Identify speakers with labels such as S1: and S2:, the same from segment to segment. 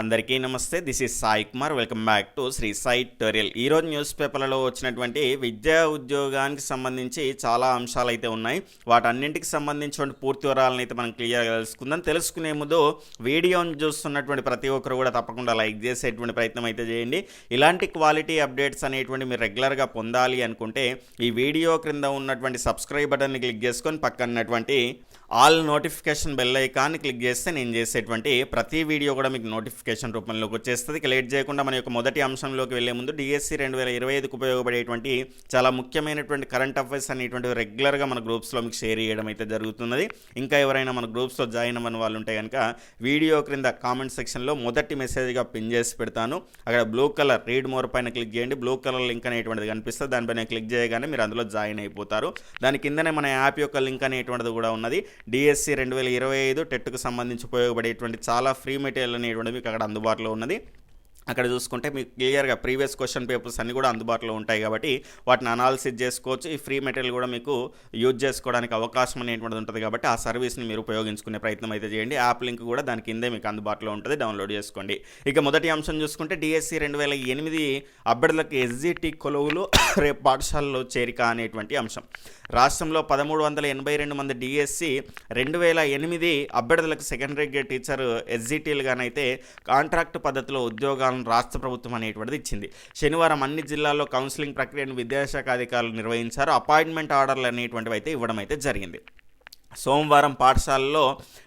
S1: అందరికీ నమస్తే this is Sai Kumar. Welcome back to Sri Sai tutorial. ఈరోజు news పేపర్లలో వచ్చినటువంటి విద్యా ఉద్యోగానికి సంబంధించి చాలా అంశాలు అయితే ఉన్నాయి. వాటన్నింటికి సంబంధించిన పూర్తి వివరాలను అయితే మనం క్లియర్గా తెలుసుకుందాం. తెలుసుకునే ముందు వీడియోని చూస్తున్నటువంటి ప్రతి ఒక్కరు కూడా తప్పకుండా లైక్ చేసేటువంటి ప్రయత్నం అయితే చేయండి. ఇలాంటి క్వాలిటీ అప్డేట్స్ అనేటువంటి మీరు రెగ్యులర్గా పొందాలి అనుకుంటే ఈ వీడియో క్రింద ఉన్నటువంటి సబ్స్క్రైబ్ బటన్ని క్లిక్ చేసుకొని పక్కనటువంటి all notification bell icon click చేస్తే నేను చేసేటువంటి ప్రతి వీడియో కూడా మీకు నోటిఫికేషన్ రూపంలోకి వచ్చేస్తుంది. ఇక లేట్ చేయకుండా మన యొక్క మొదటి అంశంలోకి వెళ్ళే ముందు డిఎస్సి రెండు వేల ఇరవై ఐదుకు ఉపయోగపడేటువంటి చాలా ముఖ్యమైనటువంటి కరెంట్ అఫైర్స్ అనేటువంటివి రెగ్యులర్గా మన గ్రూప్స్లో మీకు షేర్ చేయడం అయితే జరుగుతున్నది. ఇంకా ఎవరైనా మన గ్రూప్స్లో జాయిన్ అవ్వని వాళ్ళు ఉంటే కనుక వీడియో క్రింద కామెంట్ సెక్షన్లో మొదటి మెసేజ్గా పిన్ చేసి పెడతాను. అక్కడ బ్లూ కలర్ రీడ్ మోర్ పైన క్లిక్ చేయండి. బ్లూ కలర్ లింక్ అనేటువంటిది కనిపిస్తుంది. దానిపైన క్లిక్ చేయగానే మీరు అందులో జాయిన్ అయిపోతారు. దాని కిందనే మన యాప్ యొక్క లింక్ అనేటువంటిది కూడా ఉన్నది. డిఎస్సి రెండు వేల ఇరవై ఐదు టెట్కు సంబంధించి ఉపయోగపడేటువంటి చాలా ఫ్రీ మెటీరియల్ అనేటువంటిది మీకు అక్కడ అందుబాటులో ఉన్నది. అక్కడ చూసుకుంటే మీకు క్లియర్గా ప్రీవియస్ క్వశ్చన్ పేపర్స్ అన్నీ కూడా అందుబాటులో ఉంటాయి కాబట్టి వాటిని అనాలిసిస్ చేసుకోవచ్చు. ఈ ఫ్రీ మెటీరియల్ కూడా మీకు యూజ్ చేసుకోవడానికి అవకాశం అనేటువంటిది ఉంటుంది కాబట్టి ఆ సర్వీస్ని మీరు ఉపయోగించుకునే ప్రయత్నం అయితే చేయండి. యాప్ లింక్ కూడా దాని కిందే మీకు అందుబాటులో ఉంటుంది. డౌన్లోడ్ చేసుకోండి. ఇక మొదటి అంశం చూసుకుంటే డిఎస్సి రెండు వేల ఎనిమిది అభ్యర్థులకు ఎస్జిటి కొలువులు రేపు పాఠశాలలో చేరిక అనేటువంటి అంశం. రాష్ట్రంలో పదమూడు వందల ఎనభై రెండు మంది డిఎస్సి రెండు వేల ఎనిమిది అభ్యర్థులకు సెకండరీ గ్రేడ్ టీచర్ ఎస్జిటీలుగానైతే కాంట్రాక్ట్ పద్ధతిలో ఉద్యోగాలు ఉద్యోగాలను రాష్ట్ర ప్రభుత్వం అనేటువంటిది ఇచ్చింది. శనివారం అన్ని జిల్లాల్లో కౌన్సిలింగ్ ప్రక్రియను విద్యాశాఖ అధికారులు నిర్వహించారు. అపాయింట్మెంట్ ఆర్డర్లు అనేటువంటివి అయితే ఇవ్వడం అయితే జరిగింది. సోమవారం పాఠశాలలో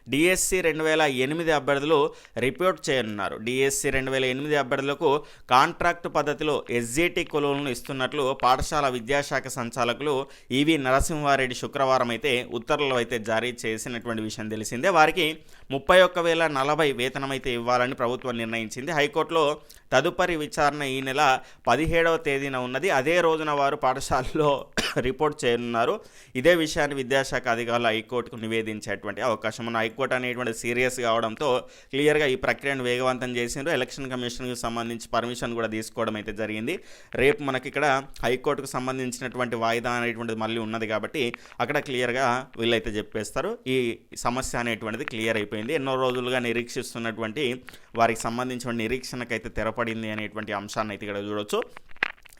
S1: డిఎస్సి రెండు వేల ఎనిమిది అభ్యర్థులు రిపోర్ట్ చేయనున్నారు. డిఎస్సి రెండు వేల ఎనిమిది అభ్యర్థులకు కాంట్రాక్ట్ పద్ధతిలో ఎస్జిటి కొలువులను ఇస్తున్నట్లు పాఠశాల విద్యాశాఖ సంచాలకులు ఈవి నరసింహారెడ్డి శుక్రవారం అయితే ఉత్తర్వులు అయితే జారీ చేసినటువంటి విషయం తెలిసిందే. వారికి ముప్పై ఒక్క వేల నలభై వేతనం అయితే ఇవ్వాలని ప్రభుత్వం నిర్ణయించింది. హైకోర్టులో తదుపరి విచారణ ఈ నెల పదిహేడవ తేదీన ఉన్నది. అదే రోజున వారు పాఠశాలలో రిపోర్ట్ చేయనున్నారు. ఇదే విషయాన్ని విద్యాశాఖ అధికారులు హైకోర్టుకు నివేదించేటువంటి అవకాశం ఉన్న హైకోర్టు అనేటువంటి సీరియస్ కావడంతో క్లియర్గా ఈ ప్రక్రియను వేగవంతం చేసిండ్రు. ఎలక్షన్ కమిషన్కి సంబంధించి పర్మిషన్ కూడా తీసుకోవడం అయితే జరిగింది. రేపు మనకి ఇక్కడ హైకోర్టుకు సంబంధించినటువంటి వాయిదా అనేటువంటిది మళ్ళీ ఉన్నది కాబట్టి అక్కడ క్లియర్గా వీళ్ళైతే చెప్పేస్తారు. ఈ సమస్య అనేటువంటిది క్లియర్ అయిపోయింది. ఎన్నో రోజులుగా నిరీక్షిస్తున్నటువంటి వారికి సంబంధించిన నిరీక్షణకైతే తెరపడింది అనేటువంటి అంశాన్ని అయితే ఇక్కడ చూడొచ్చు.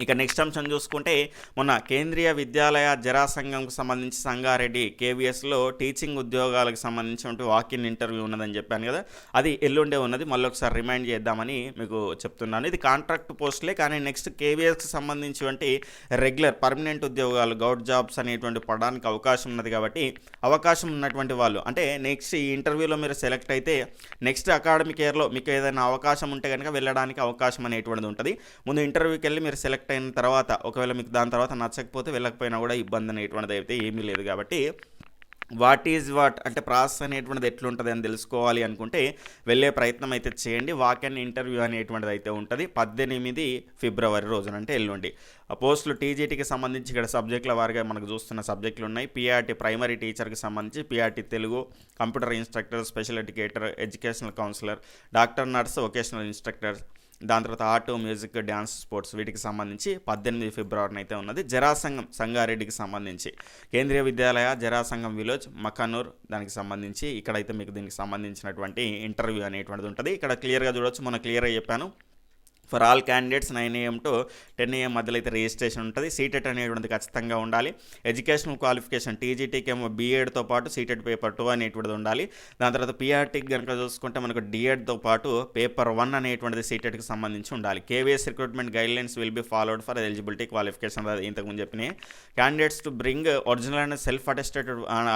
S1: ఇక నెక్స్ట్ అంశం చూసుకుంటే మొన్న కేంద్రీయ విద్యాలయ జరాసంఘంకు సంబంధించి సంగారెడ్డి కేవీఎస్లో టీచింగ్ ఉద్యోగాలకు సంబంధించినటువంటి వాకిన్ ఇంటర్వ్యూ ఉన్నదని చెప్పాను కదా అది ఎల్లుండే ఉన్నది మళ్ళీ ఒకసారి రిమైండ్ చేద్దామని మీకు చెప్తున్నాను. ఇది కాంట్రాక్ట్ పోస్టులే కానీ నెక్స్ట్ కేవీఎస్కి సంబంధించినటువంటి రెగ్యులర్ పర్మనెంట్ ఉద్యోగాలు గౌట్ జాబ్స్ అనేటువంటి పడడానికి అవకాశం ఉన్నది కాబట్టి అవకాశం ఉన్నటువంటి వాళ్ళు అంటే నెక్స్ట్ ఈ ఇంటర్వ్యూలో మీరు సెలెక్ట్ అయితే నెక్స్ట్ అకాడమిక్ ఇయర్లో మీకు ఏదైనా అవకాశం ఉంటే కనుక వెళ్ళడానికి అవకాశం అనేటువంటిది ఉంటుంది. ముందు ఇంటర్వ్యూకి వెళ్ళి మీరు సెలెక్ట్ సెలెక్ట్ అయిన తర్వాత ఒకవేళ మీకు దాని తర్వాత నచ్చకపోతే వెళ్ళకపోయినా కూడా ఇబ్బంది అనేటువంటిది అయితే ఏమీ లేదు కాబట్టి వాట్ ఈజ్ వాట్ అంటే ప్రాసెస్ అనేటువంటిది ఎట్లుంటుంది అని తెలుసుకోవాలి అనుకుంటే వెళ్ళే ప్రయత్నం అయితే చేయండి. వాక్ అండ్ ఇంటర్వ్యూ అనేటువంటిది అయితే ఉంటుంది. పద్దెనిమిది ఫిబ్రవరి రోజున అంటే ఎల్లుండి. ఆ పోస్టులు టీజీటీకి సంబంధించి ఇక్కడ సబ్జెక్టుల వారిగా మనకు చూస్తున్న సబ్జెక్టులు ఉన్నాయి. పిఆర్టీ ప్రైమరీ టీచర్కి సంబంధించి PRT Telugu computer instructor special educator educational counsellor doctor nurse vocational instructor దాని తర్వాత ఆర్ట్ మ్యూజిక్ డ్యాన్స్ స్పోర్ట్స్ వీటికి సంబంధించి పద్దెనిమిది ఫిబ్రవరిని అయితే ఉన్నది. జరాసంఘం సంగారెడ్డికి సంబంధించి. కేంద్రీయ విద్యాలయ జరాసంఘం విలేజ్ మకానూర్ దానికి సంబంధించి. ఇక్కడైతే మీకు దీనికి సంబంధించినటువంటి ఇంటర్వ్యూ అనేటువంటిది ఉంటుంది. ఇక్కడ క్లియర్గా చూడొచ్చు. మొన్న క్లియర్గా చెప్పాను. For all candidates nine AM to ten AM మధ్యలో అయితే రిజిస్ట్రేషన్ ఉంటుంది. సీటెట్ అనేటువంటిది ఖచ్చితంగా ఉండాలి. ఎడ్యుకేషనల్ క్వాలిఫికేషన్ టీజీటీకేమో బీఎడ్తో పాటు సీటెట్ పేపర్ టూ అనేటువంటిది ఉండాలి. దాని తర్వాత పిఆర్టీకి కనుక చూసుకుంటే మనకు డిఎడ్తో పాటు పేపర్ వన్ అనేటువంటిది సీటెట్కి సంబంధించి ఉండాలి. KVS recruitment guidelines will be followed for eligibility qualification ఇంతకుముందు చెప్పినాయి candidates to bring original and self attested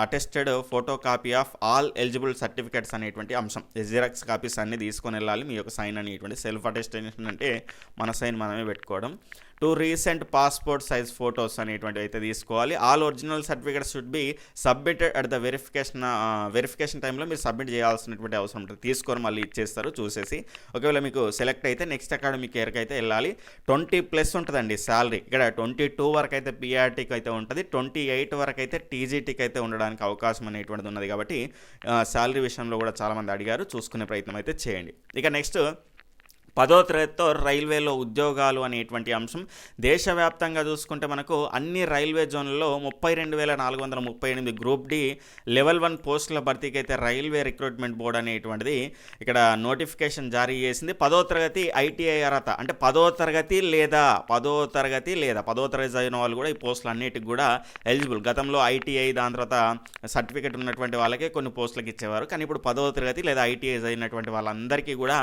S1: attested photo copy of all eligible certificates అనేటువంటి అంశం. జిరాక్స్ కాపీస్ అన్ని తీసుకొని వెళ్ళాలి. మీ యొక్క సైన్ అనేటువంటి సెల్ఫ్ అటెస్టేషన్ అంటే మన సైన్ మనమే పెట్టుకోవడం. Two recent passport size photos అనేటువంటివి అయితే తీసుకోవాలి. All original certificate should be submitted at the verification verification టైంలో మీరు సబ్మిట్ చేయాల్సినటువంటి అవసరం ఉంటుంది. తీసుకొని మళ్ళీ ఇచ్చేస్తారు చూసేసి. ఒకవేళ మీకు సెలెక్ట్ అయితే నెక్స్ట్ అకాడమిక్ ఇయర్కి అయితే వెళ్ళాలి. ట్వంటీ ప్లస్ ఉంటుందండి శాలరీ ఇక్కడ ట్వంటీ టూ వరకు అయితే పిఆర్టీకి అయితే ఉంటుంది. ట్వంటీ ఎయిట్ వరకు అయితే టీజీటీకి అయితే ఉండడానికి అవకాశం అనేటువంటిది ఉన్నది కాబట్టి శాలరీ విషయంలో కూడా చాలామంది అడిగారు. చూసుకునే ప్రయత్నం అయితే చేయండి. ఇక నెక్స్ట్ పదో తరగతితో రైల్వేలో ఉద్యోగాలు అనేటువంటి అంశం. దేశవ్యాప్తంగా చూసుకుంటే మనకు అన్ని రైల్వే జోన్లలో ముప్పై రెండు వేల నాలుగు వందల ముప్పై ఎనిమిది గ్రూప్ డి లెవెల్ వన్ పోస్టుల భర్తీకి అయితే రైల్వే రిక్రూట్మెంట్ బోర్డు అనేటువంటిది ఇక్కడ నోటిఫికేషన్ జారీ చేసింది. పదో తరగతి ఐటీఐ అర్హత అంటే పదో తరగతి లేదా పదో తరగతి లేదా పదో తరగతి చదివిన వాళ్ళు కూడా ఈ పోస్టులు అన్నిటికి కూడా ఎలిజిబుల్. గతంలో ఐటీఐ దాని తర్వాత సర్టిఫికేట్ ఉన్నటువంటి వాళ్ళకే కొన్ని పోస్టులకు ఇచ్చేవారు. కానీ ఇప్పుడు పదో తరగతి లేదా ఐటీఐ చదివినటువంటి వాళ్ళందరికీ కూడా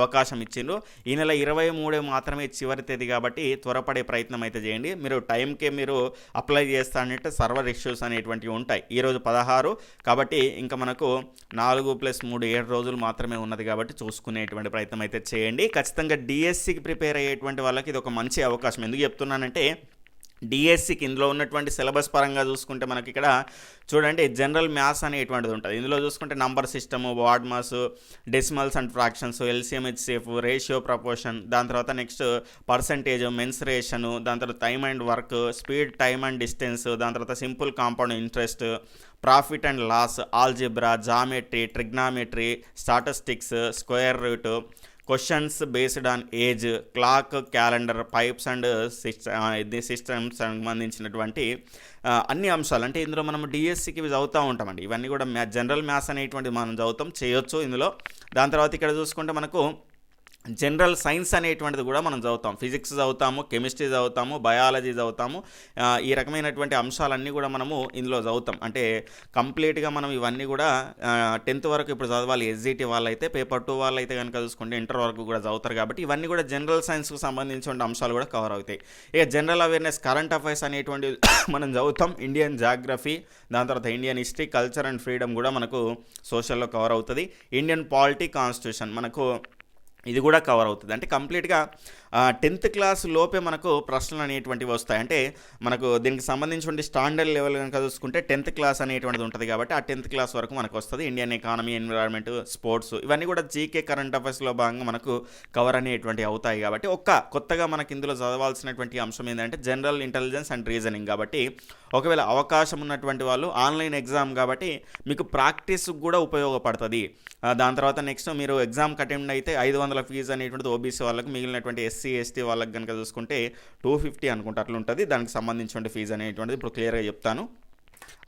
S1: అవకాశం ఇచ్చింది ఇచ్చిండ్రు ఈ నెల ఇరవై మూడే మాత్రమే చివరి తేదీ కాబట్టి త్వరపడే ప్రయత్నం అయితే చేయండి. మీరు టైంకే మీరు అప్లై చేస్తానంటే సర్వర్ ఇష్యూస్ అనేటువంటివి ఉంటాయి. ఈరోజు పదహారు కాబట్టి ఇంకా మనకు నాలుగు ప్లస్ మూడు ఏడు రోజులు మాత్రమే ఉన్నది కాబట్టి చూసుకునేటువంటి ప్రయత్నం అయితే చేయండి. ఖచ్చితంగా డిఎస్సికి ప్రిపేర్ అయ్యేటువంటి వాళ్ళకి ఇది ఒక మంచి అవకాశం. ఎందుకు చెప్తున్నానంటే డిఎస్సికి ఇందులో ఉన్నటువంటి సిలబస్ పరంగా చూసుకుంటే మనకి ఇక్కడ చూడండి జనరల్ మ్యాథ్స్ అనేటువంటిది ఉంటుంది. ఇందులో చూసుకుంటే number system BODMAS decimals and fractions LCM HCF ratio proportion దాని తర్వాత నెక్స్ట్ పర్సంటేజ్ మెన్సరేషను దాని తర్వాత time and work speed time and distance దాని తర్వాత simple compound interest profit and loss algebra geometry trigonometry statistics square root questions based on age clock calendar pipes and system ఇది systems సంబంధించినటువంటి అన్ని అంశాలు. అంటే ఇందులో మనం డిఎస్సికి చదువుతూ ఉంటామండి. ఇవన్నీ కూడా మ్యా జనరల్ మ్యాథ్స్ అనేటువంటిది మనం చదువుతాం చేయొచ్చు ఇందులో. దాని తర్వాత ఇక్కడ చూసుకుంటే మనకు జనరల్ సైన్స్ అనేటువంటిది కూడా మనం చదువుతాం. ఫిజిక్స్ చదువుతాము కెమిస్ట్రీ చదువుతాము బయాలజీ చదువుతాము. ఈ రకమైనటువంటి అంశాలన్నీ కూడా మనము ఇందులో చదువుతాం. అంటే కంప్లీట్గా మనం ఇవన్నీ కూడా టెన్త్ వరకు ఇప్పుడు చదవాలి. ఎస్జిటి వాళ్ళైతే పేపర్ టూ వాళ్ళైతే కనుక చూసుకుంటే ఇంటర్ వరకు కూడా చదువుతారు కాబట్టి ఇవన్నీ కూడా జనరల్ సైన్స్కి సంబంధించిన అంశాలు కూడా కవర్ అవుతాయి. ఇక జనరల్ అవేర్నెస్ కరెంట్ అఫైర్స్ అనేటువంటి మనం చదువుతాం. ఇండియన్ జాగ్రఫీ దాని తర్వాత Indian history culture and freedom కూడా మనకు సోషల్లో కవర్ అవుతుంది. ఇండియన్ పాలిటీ కాన్స్టిట్యూషన్ మనకు ఇది కూడా కవర్ అవుతుంది. అంటే కంప్లీట్గా టెన్త్ క్లాస్ లోపే మనకు ప్రశ్నలు అనేటువంటివి వస్తాయి. అంటే మనకు దీనికి సంబంధించిన స్టాండర్డ్ లెవెల్ కనుక చూసుకుంటే టెన్త్ క్లాస్ అనేటువంటిది ఉంటుంది కాబట్టి ఆ టెన్త్ క్లాస్ వరకు మనకు వస్తుంది. ఇండియన్ ఎకానమీ ఎన్విరాన్మెంట్ స్పోర్ట్స్ ఇవన్నీ కూడా జీకే కరెంట్ అఫైర్స్లో భాగంగా మనకు కవర్ అనేటువంటి అవుతాయి కాబట్టి ఒక్క కొత్తగా మనకి ఇందులో చదవాల్సినటువంటి అంశం ఏంటంటే జనరల్ ఇంటెలిజెన్స్ అండ్ రీజనింగ్ కాబట్టి ఒకవేళ అవకాశం ఉన్నటువంటి వాళ్ళు ఆన్లైన్ ఎగ్జామ్ కాబట్టి మీకు ప్రాక్టీస్ కూడా ఉపయోగపడుతుంది. దాని తర్వాత నెక్స్ట్ మీరు ఎగ్జామ్కి అటెండ్ అయితే ఐదు వందల ఫీజు అనేటువంటిది ఓబీసీ వాళ్ళకు మిగిలినటువంటి ఎస్సీ ఎస్టీ వాళ్ళకి కనుక చూసుకుంటే టూ ఫిఫ్టీ అనుకుంటే అట్లా ఉంటుంది దానికి సంబంధించిన ఫీజు అనేటువంటిది ఇప్పుడు క్లియర్గా చెప్తాను.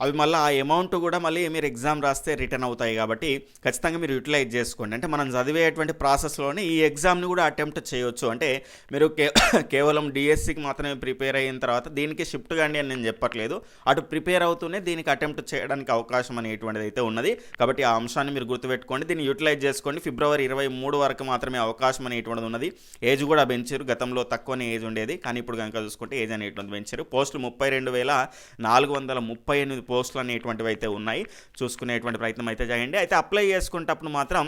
S1: అవి మళ్ళీ ఆ అమౌంట్ కూడా మళ్ళీ మీరు ఎగ్జామ్ రాస్తే రిటర్న్ అవుతాయి కాబట్టి ఖచ్చితంగా మీరు యూటిలైజ్ చేసుకోండి. అంటే మనం చదివేటువంటి ప్రాసెస్లోనే ఈ ఎగ్జామ్ని కూడా అటెంప్ట్ చేయొచ్చు. అంటే మీరు కే కేవలం డిఎస్సికి మాత్రమే ప్రిపేర్ అయిన తర్వాత దీనికి షిఫ్ట్ కానీ అని నేను చెప్పట్లేదు. అటు ప్రిపేర్ అవుతూనే దీనికి అటెంప్ట్ చేయడానికి అవకాశం అనేటువంటిది అయితే ఉన్నది. కాబట్టి ఆ అంశాన్ని మీరు గుర్తుపెట్టుకోండి. దీన్ని యూటిలైజ్ చేసుకోండి. ఫిబ్రవరి ఇరవై మూడు వరకు మాత్రమే అవకాశం అనేటువంటిది ఉన్నది. ఏజ్ కూడా పెంచారు. గతంలో తక్కువనే ఏజ్ ఉండేది. కానీ ఇప్పుడు కనుక చూసుకుంటే ఏజ్ అనేటువంటిది పెంచారు. పోస్టులు ముప్పై రెండు వేల నాలుగు వందల ముప్పై ఎనిమిది పోస్టులు అనేటువంటివి అయితే ఉన్నాయి. చూసుకునేటువంటి ప్రయత్నం అయితే చేయండి. అయితే అప్లై చేసుకునేటప్పుడు మాత్రం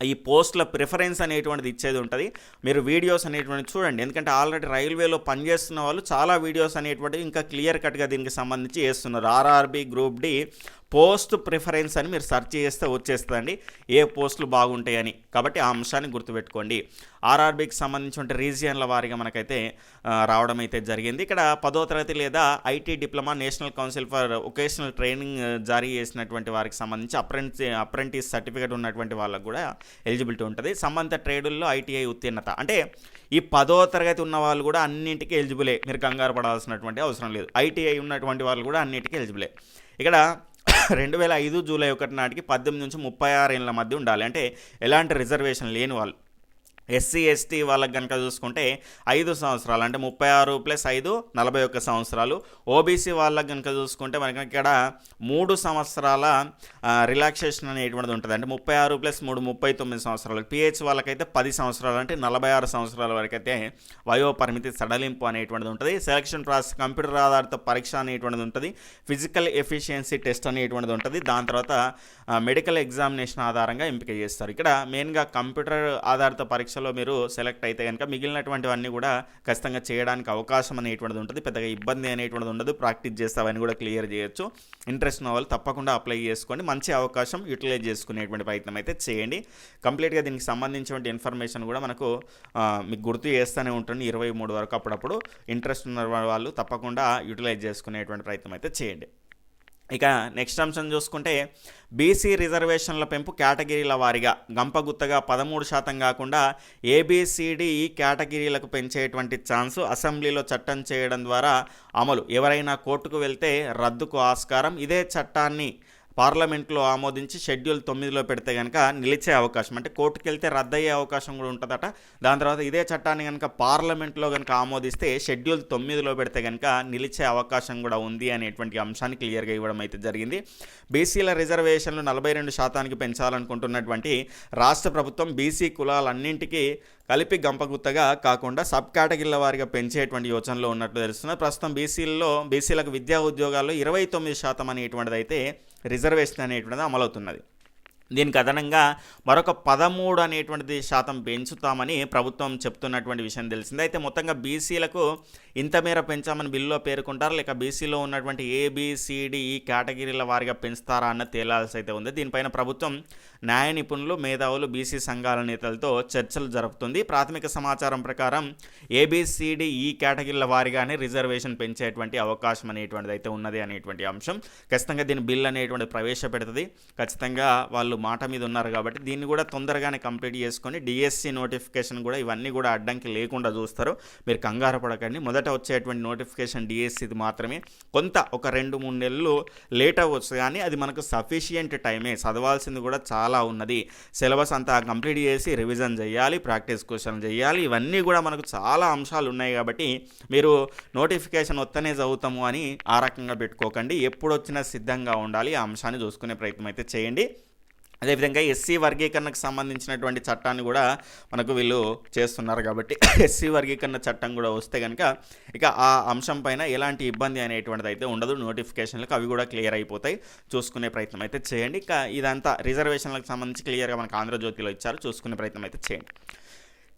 S1: ఈ పోస్టుల ప్రిఫరెన్స్ అనేటువంటిది ఇచ్చేది ఉంటుంది. మీరు వీడియోస్ అనేటువంటిది చూడండి. ఎందుకంటే ఆల్రెడీ రైల్వేలో పనిచేస్తున్న వాళ్ళు చాలా వీడియోస్ అనేటువంటివి ఇంకా క్లియర్ కట్గా దీనికి సంబంధించి చేస్తున్నారు. RRB group D post preference అని మీరు సెర్చ్ చేస్తే వచ్చేస్తుందండి. ఏ పోస్టులు బాగుంటాయని. కాబట్టి ఆ అంశాన్ని గుర్తుపెట్టుకోండి. ఆర్ఆర్బికి సంబంధించిన రీజియన్ల వారిగా మనకైతే రావడం అయితే జరిగింది. ఇక్కడ పదో తరగతి లేదా IT diploma national council for vocational training జారీ చేసినటువంటి వారికి సంబంధించి అప్రెంటి అప్రెంటిస్ సర్టిఫికేట్ ఉన్నటువంటి వాళ్ళకు కూడా ఎలిజిబిలిటీ ఉంటుంది. సంబంధిత ట్రేడుల్లో ఐటీఐ ఉత్తీర్ణత. అంటే ఈ పదో తరగతి ఉన్న వాళ్ళు కూడా అన్నింటికీ ఎలిజిబులే. మీరు కంగారు పడాల్సినటువంటి అవసరం లేదు. ఐటీఐ ఉన్నటువంటి వాళ్ళు కూడా అన్నింటికీ ఎలిజిబులే. ఇక్కడ రెండు వేల ఐదు జూలై ఒకటి నాటికి పద్దెనిమిది నుంచి ముప్పై ఆరు ఏళ్ళ మధ్య ఉండాలి. అంటే ఎలాంటి రిజర్వేషన్ లేని వాళ్ళు. ఎస్సీ ఎస్టీ వాళ్ళకి కనుక చూసుకుంటే ఐదు సంవత్సరాలు అంటే ముప్పై ఆరు ప్లస్ ఐదు నలభై ఒక్క సంవత్సరాలు. ఓబీసీ వాళ్ళకి కనుక చూసుకుంటే మనకి ఇక్కడ మూడు సంవత్సరాల రిలాక్సేషన్ అనేటువంటిది ఉంటుంది. అంటే ముప్పై ఆరు ప్లస్ మూడు ముప్పై తొమ్మిది సంవత్సరాలు. పిహెచ్ వాళ్ళకైతే పది సంవత్సరాలు అంటే నలభై ఆరు సంవత్సరాల వరకు అయితే వయో పరిమితి సడలింపు అనేటువంటిది ఉంటుంది. సెలక్షన్ ప్రాసెస్ కంప్యూటర్ ఆధారిత పరీక్ష అనేటువంటిది ఉంటుంది. ఫిజికల్ ఎఫిషియన్సీ టెస్ట్ అనేటువంటిది ఉంటుంది. దాని తర్వాత మెడికల్ ఎగ్జామినేషన్ ఆధారంగా ఎంపిక చేస్తారు. ఇక్కడ మెయిన్గా కంప్యూటర్ ఆధారిత పరీక్ష పరీక్షలో మీరు సెలెక్ట్ అయితే కనుక మిగిలినటువంటివన్నీ కూడా ఖచ్చితంగా చేయడానికి అవకాశం అనేటువంటిది ఉంటుంది. పెద్దగా ఇబ్బంది అనేటువంటిది ఉండదు. ప్రాక్టీస్ చేస్తావని కూడా క్లియర్ చేయొచ్చు. ఇంట్రెస్ట్ ఉన్న వాళ్ళు తప్పకుండా అప్లై చేసుకోండి. మంచి అవకాశం యూటిలైజ్ చేసుకునేటువంటి ప్రయత్నం అయితే చేయండి. కంప్లీట్గా దీనికి సంబంధించినటువంటి ఇన్ఫర్మేషన్ కూడా మనకు మీకు గుర్తు చేస్తూనే ఉంటుంది. ఇరవై మూడు వరకు అప్పుడప్పుడు ఇంట్రెస్ట్ ఉన్న వాళ్ళు తప్పకుండా యూటిలైజ్ చేసుకునేటువంటి ప్రయత్నం అయితే చేయండి. ఇక నెక్స్ట్ అంశం చూసుకుంటే బీసీ రిజర్వేషన్ల పెంపు కేటగిరీల వారీగా. గంపగుత్తగా పదమూడు శాతం కాకుండా ఏబిసిడి ఈ కేటగిరీలకు పెంచేటువంటి ఛాన్స్ అసెంబ్లీలో చట్టం చేయడం ద్వారా అమలు. ఎవరైనా కోర్టుకు వెళ్తే రద్దుకు ఆస్కారం. ఇదే చట్టాన్ని పార్లమెంట్లో ఆమోదించి షెడ్యూల్ తొమ్మిదిలో పెడితే కనుక నిలిచే అవకాశం అంటే కోర్టుకు వెళ్తే రద్దయ్యే అవకాశం కూడా ఉంటుందట. దాని తర్వాత ఇదే చట్టాన్ని కనుక పార్లమెంట్లో కనుక ఆమోదిస్తే షెడ్యూల్ తొమ్మిదిలో పెడితే కనుక నిలిచే అవకాశం కూడా ఉంది అనేటువంటి అంశాన్ని క్లియర్గా ఇవ్వడం అయితే జరిగింది. బీసీల రిజర్వేషన్లు నలభై రెండు శాతానికి పెంచాలనుకుంటున్నటువంటి రాష్ట్ర ప్రభుత్వం బీసీ కులాలన్నింటికీ కలిపి గంపగుత్తగా కాకుండా సబ్ కేటగిరీల వారిగా పెంచేటువంటి యోచనలో ఉన్నట్లు తెలుస్తున్నది ప్రస్తుతం బీసీల్లో బీసీలకు విద్యా ఉద్యోగాల్లో ఇరవై తొమ్మిది శాతం అనేటువంటిది అయితే రిజర్వేషన్ అనేటువంటిది అమలవుతున్నది. దీనికి అదనంగా మరొక పదమూడు అనేటువంటిది శాతం పెంచుతామని ప్రభుత్వం చెప్తున్నటువంటి విషయం తెలిసింది. అయితే మొత్తంగా బీసీలకు ఇంత మేర పెంచామని బిల్లులో పేర్కొంటారు? లేక బీసీలో ఉన్నటువంటి ఏబిసిడి ఈ కేటగిరీల వారిగా పెంచుతారా అన్న తేలాల్సి అయితే ఉంది. దీనిపైన ప్రభుత్వం న్యాయ నిపుణులు మేధావులు బీసీ సంఘాల నేతలతో చర్చలు జరుపుతుంది. ప్రాథమిక సమాచారం ప్రకారం ఏబిసిడి ఈ కేటగిరీల వారిగానే రిజర్వేషన్ పెంచేటువంటి అవకాశం అనేటువంటిది అయితే ఉన్నది అనేటువంటి అంశం. ఖచ్చితంగా దీని బిల్ అనేటువంటి ప్రవేశపెడుతుంది. ఖచ్చితంగా వాళ్ళు మాట మీద ఉన్నారు కాబట్టి దీన్ని కూడా తొందరగానే కంప్లీట్ చేసుకొని డిఎస్సి నోటిఫికేషన్ కూడా ఇవన్నీ కూడా అడ్డంకి లేకుండా చూస్తారు. మీరు కంగారు పడకండి. మొదట వచ్చేటువంటి నోటిఫికేషన్ డిఎస్సిది మాత్రమే. కొంత ఒక రెండు మూడు నెలలు లేట్ అవ్వచ్చు కానీ అది మనకు సఫిషియంట్ టైమే చదవాల్సింది కూడా చాలా ఉన్నది. సిలబస్ అంతా కంప్లీట్ చేసి రివిజన్ చేయాలి ప్రాక్టీస్ క్వశ్చన్ చేయాలి. ఇవన్నీ కూడా మనకు చాలా అంశాలు ఉన్నాయి కాబట్టి మీరు నోటిఫికేషన్ వస్తేనే చదువుతాము అని ఆ రకంగా పెట్టుకోకండి. ఎప్పుడు వచ్చినా సిద్ధంగా ఉండాలి. ఆ అంశాన్ని చూసుకునే ప్రయత్నం అయితే చేయండి. అదేవిధంగా ఎస్సీ వర్గీకరణకు సంబంధించినటువంటి చట్టాన్ని కూడా మనకు వీళ్ళు చేస్తున్నారు కాబట్టి ఎస్సీ వర్గీకరణ చట్టం కూడా వస్తే కనుక ఇక ఆ అంశం పైన ఎలాంటి ఇబ్బంది అనేటువంటిది అయితే ఉండదు. నోటిఫికేషన్లకు అవి కూడా క్లియర్ అయిపోతాయి. చూసుకునే ప్రయత్నం అయితే చేయండి. ఇక ఇదంతా రిజర్వేషన్లకు సంబంధించి క్లియర్గా మనకు ఆంధ్రజ్యోతిలో ఇచ్చారు. చూసుకునే ప్రయత్నం అయితే చేయండి.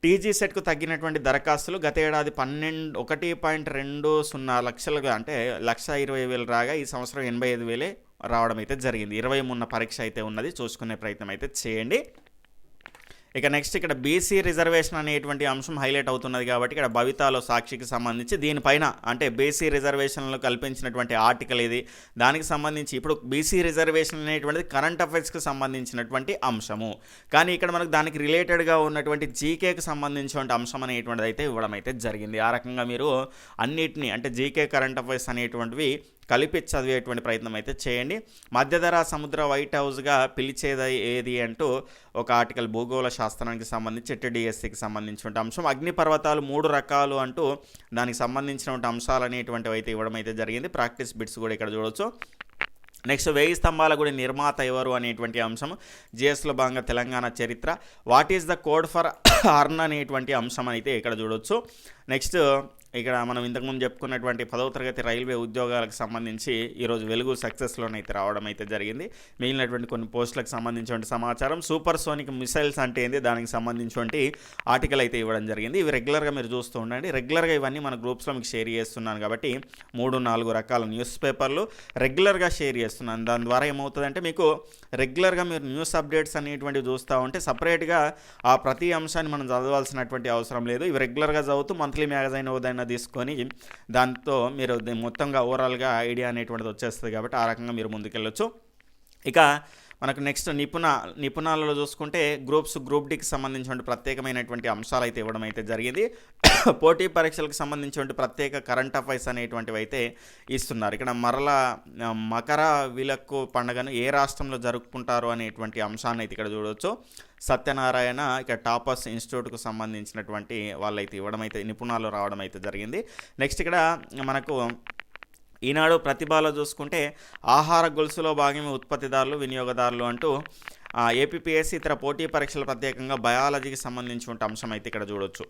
S1: టీజీ సెట్కు తగ్గినటువంటి దరఖాస్తులు గత ఏడాది పన్నెండు ఒకటి పాయింట్ రెండు సున్నా లక్షలుగా అంటే లక్ష ఇరవై వేలు రాగా ఈ సంవత్సరం ఎనభై ఐదు వేలే రావడం అయితే జరిగింది. ఇరవై మూడున పరీక్ష అయితే ఉన్నది. చూసుకునే ప్రయత్నం అయితే చేయండి. ఇక నెక్స్ట్ ఇక్కడ బీసీ రిజర్వేషన్ అనేటువంటి అంశం హైలైట్ అవుతున్నది కాబట్టి ఇక్కడ భవితాలో సాక్షికి సంబంధించి దీనిపైన అంటే బీసీ రిజర్వేషన్లు కల్పించినటువంటి ఆర్టికల్ ఇది. దానికి సంబంధించి ఇప్పుడు బీసీ రిజర్వేషన్ అనేటువంటిది కరెంట్ అఫైర్స్కి సంబంధించినటువంటి అంశము. కానీ ఇక్కడ మనకు దానికి రిలేటెడ్గా ఉన్నటువంటి జీకేకి సంబంధించినటువంటి అంశం అనేటువంటిది అయితే ఇవ్వడం అయితే జరిగింది. ఆ రకంగా మీరు అన్నిటినీ అంటే జీకే కరెంట్ అఫైర్స్ అనేటువంటివి కలిపి చదివేటువంటి ప్రయత్నం అయితే చేయండి. మధ్యధర సముద్ర వైట్ హౌస్గా పిలిచేది ఏది అంటూ ఒక ఆర్టికల్ భూగోళ శాస్త్రానికి సంబంధించి డిఎస్సికి సంబంధించిన అంశం. అగ్నిపర్వతాలు మూడు రకాలు అంటూ దానికి సంబంధించినటువంటి అంశాలు అనేటువంటివి అయితే ఇవ్వడం అయితే జరిగింది. ప్రాక్టీస్ బిట్స్ కూడా ఇక్కడ చూడవచ్చు నెక్స్ట్ వేయి స్తంభాల గుడి నిర్మాత ఎవరు అనేటువంటి అంశం. జిఎస్లో భాగంగా తెలంగాణ చరిత్ర. What is the code for earn అనేటువంటి అంశం అయితే ఇక్కడ చూడొచ్చు. నెక్స్ట్ ఇక్కడ మనం ఇంతకుముందు చెప్పుకున్నటువంటి పదవ తరగతి రైల్వే ఉద్యోగాలకు సంబంధించి ఈరోజు వెలుగు సక్సెస్లోనైతే రావడం అయితే జరిగింది. మిగిలినటువంటి కొన్ని పోస్టులకు సంబంధించినటువంటి సమాచారం సూపర్ సోనిక్ మిసైల్స్ అంటే ఏంది దానికి సంబంధించినటువంటి ఆర్టికల్ అయితే ఇవ్వడం జరిగింది. ఇవి రెగ్యులర్గా మీరు చూస్తూ ఉండండి. రెగ్యులర్గా ఇవన్నీ మన గ్రూప్స్లో మీకు షేర్ చేస్తున్నాను కాబట్టి మూడు నాలుగు రకాల న్యూస్ పేపర్లు రెగ్యులర్గా షేర్ చేస్తున్నాను. దాని ద్వారా ఏమవుతుందంటే మీకు రెగ్యులర్గా మీరు న్యూస్ అప్డేట్స్ అనేటువంటివి చూస్తూ ఉంటే సపరేట్గా ఆ ప్రతి అంశాన్ని మనం చదవాల్సినటువంటి అవసరం లేదు. ఇవి రెగ్యులర్గా చదువుతూ మంత్లీ మ్యాగజైన్ ఏదైనా తీసుకొని దాంతో మీరు మొత్తంగా ఓవరాల్గా ఐడియా అనేటువంటిది వచ్చేస్తుంది కాబట్టి ఆ రకంగా మీరు ముందుకెళ్ళొచ్చు. ఇక మనకు నెక్స్ట్ నిపుణ నిపుణాలలో చూసుకుంటే గ్రూప్స్ గ్రూప్ డికి సంబంధించినటువంటి ప్రత్యేకమైనటువంటి అంశాలు అయితే ఇవ్వడం అయితే జరిగింది. పోటీ పరీక్షలకు సంబంధించినటువంటి ప్రత్యేక కరెంట్ అఫైర్స్ అనేటువంటివి అయితే ఇస్తున్నారు. ఇక్కడ మరల మకర విలక్కు పండుగను ఏ రాష్ట్రంలో జరుపుకుంటారు అనేటువంటి అంశాన్ని అయితే ఇక్కడ చూడవచ్చు సత్యనారాయణ ఇక టాపర్స్ ఇన్స్టిట్యూట్కు సంబంధించినటువంటి వాళ్ళైతే ఇవ్వడం అయితే నిపుణాలు రావడం అయితే జరిగింది. నెక్స్ట్ ఇక్కడ మనకు ఈనాడు ప్రతిభలో చూసుకుంటే ఆహార గొలుసులో భాగమే ఉత్పత్తిదారులు వినియోగదారులు అంటూ ఏపీఎస్సి ఇతర పోటీ పరీక్షలు ప్రత్యేకంగా బయాలజీకి సంబంధించిన అంశం అయితే ఇక్కడ చూడొచ్చు.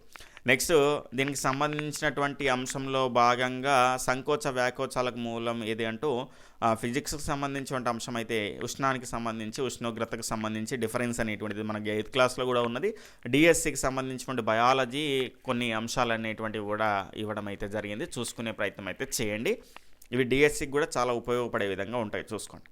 S1: నెక్స్ట్ దీనికి సంబంధించినటువంటి అంశంలో భాగంగా సంకోచ వ్యాకోచాలకు మూలం ఏది అంటూ ఫిజిక్స్కి సంబంధించిన అంశం అయితే ఉష్ణానికి సంబంధించి ఉష్ణోగ్రతకు సంబంధించి డిఫరెన్స్ అనేటువంటిది మనకి ఎయిత్ క్లాస్లో కూడా ఉన్నది. డిఎస్సికి సంబంధించినటువంటి బయాలజీ కొన్ని అంశాలు అనేటువంటివి కూడా ఇవ్వడం అయితే జరిగింది. చూసుకునే ప్రయత్నం అయితే చేయండి. ఇవి డిఎస్సికి కూడా చాలా ఉపయోగపడే విధంగా ఉంటాయి చూసుకోండి.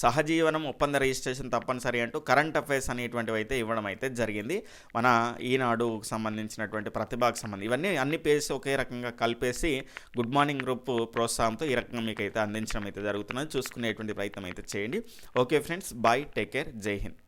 S1: సహజీవనం ఒప్పంద రిజిస్ట్రేషన్ తప్పనిసరి అంటూ కరెంట్ అఫైర్స్ అనేటువంటివి అయితే ఇవ్వడం అయితే జరిగింది. మన ఈనాడు సంబంధించినటువంటి ప్రతిభకు సంబంధించి ఇవన్నీ అన్ని పేజెస్ ఒకే రకంగా కలిపేసి గుడ్ మార్నింగ్ గ్రూప్ ప్రోత్సాహంతో ఈ రకంగా మీకు అయితే అందించడం అయితే జరుగుతున్నది. చూసుకునేటువంటి ప్రయత్నం అయితే చేయండి. Okay friends bye take care జై హింద్.